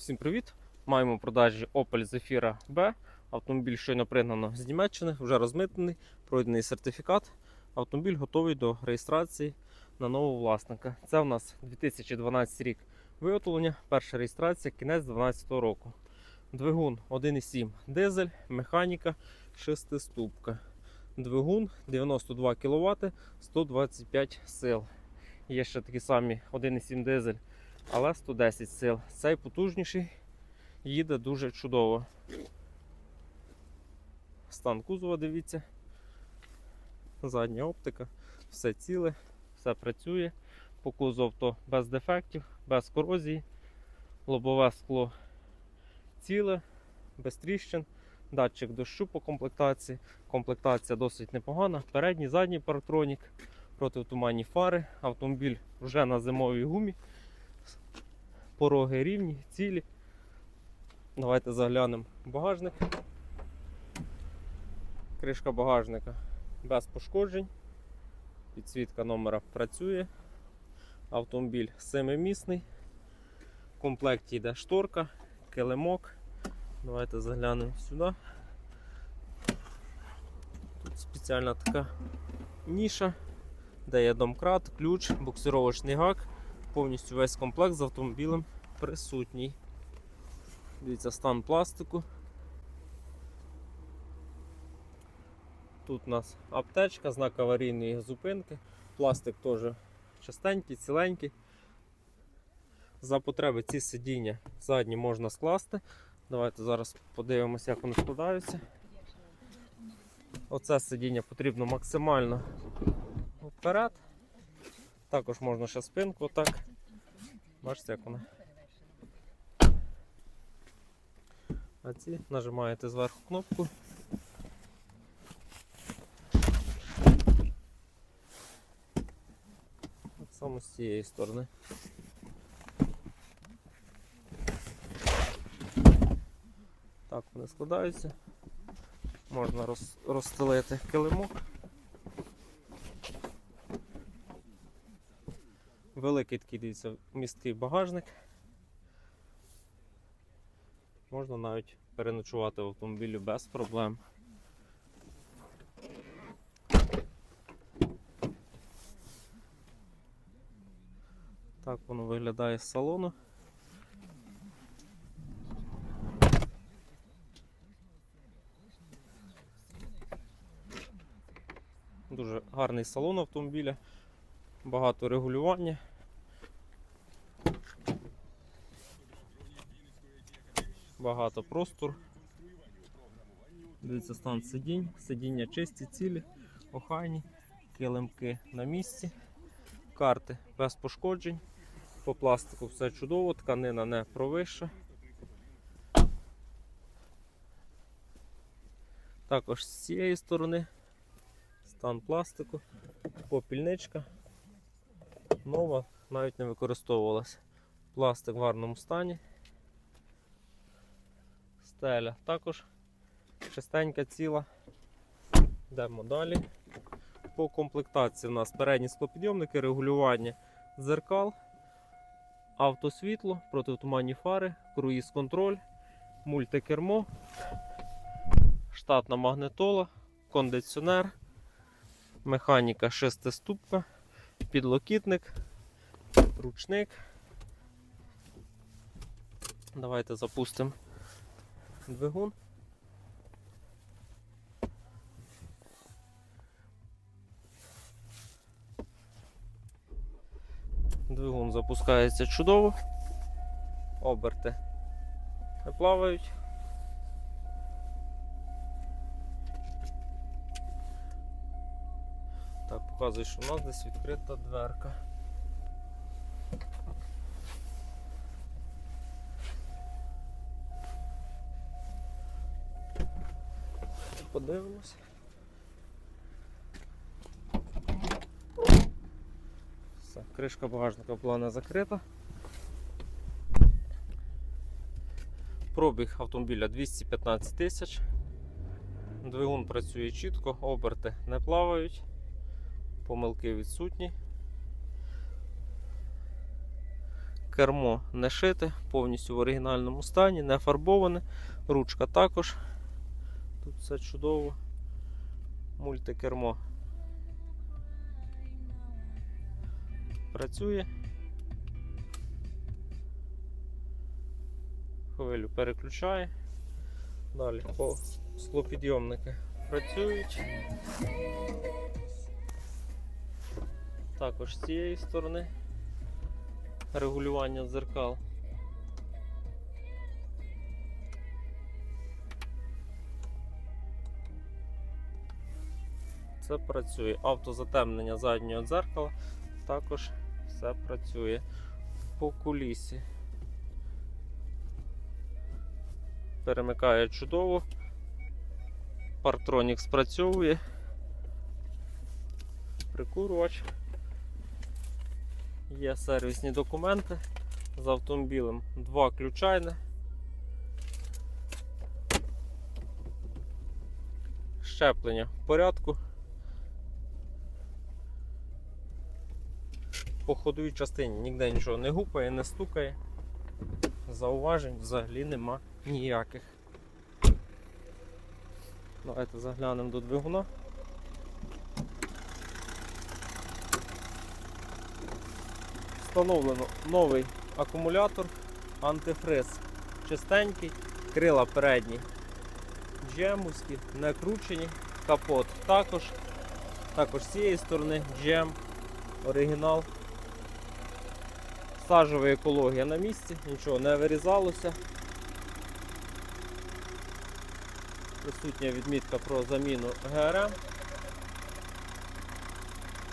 Всім привіт! Маємо продажі Opel Zafira B. Автомобіль щойно пригнано з Німеччини, вже розмитнений, пройдений сертифікат. Автомобіль готовий до реєстрації на нового власника. Це у нас 2012 рік виготовлення, перша реєстрація, кінець 2012 року. Двигун 1,7 дизель, механіка 6-ступка. Двигун 92 кВт, 125 сил. Є ще такі самі 1,7 дизель але 110 сил. Цей потужніший їде дуже чудово. Стан кузова, дивіться. Задня оптика, все ціле, все працює. По кузов то без дефектів, без корозії, лобове скло ціле, без тріщин, датчик дощу по комплектації. Комплектація досить непогана. Передній, задній парктронік, протитуманні фари, автомобіль вже на зимовій гумі пороги рівні, цілі. Давайте заглянемо в багажник. Кришка багажника без пошкоджень. Підсвітка номера працює. Автомобіль семимісний. В комплекті йде шторка, килимок. Давайте заглянемо сюди. Тут спеціальна така ніша, де є домкрат, ключ, буксировочний гак повністю весь комплект з автомобілем присутній. Дивіться, стан пластику. Тут у нас аптечка, знак аварійної зупинки. Пластик теж чистенький, ціленький. За потреби ці сидіння задні можна скласти. Давайте зараз подивимося, як вони складаються. Оце сидіння потрібно максимально вперед. Також можна ще спинку отак. Бачите, як вона. А ці нажимаєте зверху кнопку. Так само з цієї сторони. Так вони складаються. Можна роз, розстелити килимок. Великий такий дивіться, місткий багажник. Можна навіть переночувати в автомобілі без проблем. Так воно виглядає з салону. Дуже гарний салон автомобіля, багато регулювання. Багато простор. Дивіться стан сидінь, сидіння чисті, цілі, охайні, килимки на місці, карти без пошкоджень. По пластику все чудово, тканина не провища. Також з цієї сторони стан пластику, попільничка. Нова, навіть не використовувалась. Пластик в гарному стані стеля також чистенька ціла. Йдемо далі. По комплектації у нас передні склопідйомники, регулювання дзеркал, автосвітло, протитуманні фари, круїз-контроль, мультикермо, штатна магнитола, кондиціонер, механіка шестиступка, підлокітник, ручник. Давайте запустимо двигун. Двигун запускається чудово, оберти не плавають. Так, показує, що у нас десь відкрита дверка. Подивимось. Все, кришка багажника була не закрита. Пробіг автомобіля 215 тисяч. Двигун працює чітко, оберти не плавають, помилки відсутні. Кермо не шите, повністю в оригінальному стані, не фарбоване. Ручка також. Тут все чудово. Мультикермо. Працює. Хвилю переключає. Далі по склопідйомники працюють. Також з цієї сторони регулювання дзеркал. Це працює. Автозатемнення заднього дзеркала також все працює по кулісі. Перемикає чудово. Партронік спрацьовує. Прикурювач. Є сервісні документи з автомобілем. Два ключайне. Щеплення в порядку. По ходовій частині ніде нічого не гупає, не стукає. Зауважень взагалі нема ніяких. Давайте заглянемо до двигуна. Встановлено новий акумулятор, антифриз чистенький, крила передні джемовські, не кручені, капот також. Також з цієї сторони джем, оригінал. Сажова екологія на місці, нічого не вирізалося. Присутня відмітка про заміну ГРМ.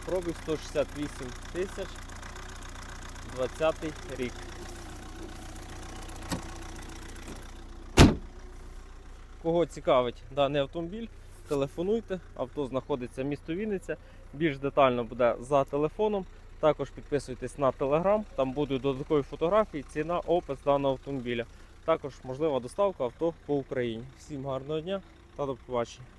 Пробіг 168 тисяч 20 рік. Кого цікавить даний автомобіль, телефонуйте. Авто знаходиться в місто Вінниця. Більш детально буде за телефоном. Також підписуйтесь на телеграм, там будуть додаткові фотографії, ціна, опис даного автомобіля. Також можлива доставка авто по Україні. Всім гарного дня та до побачення.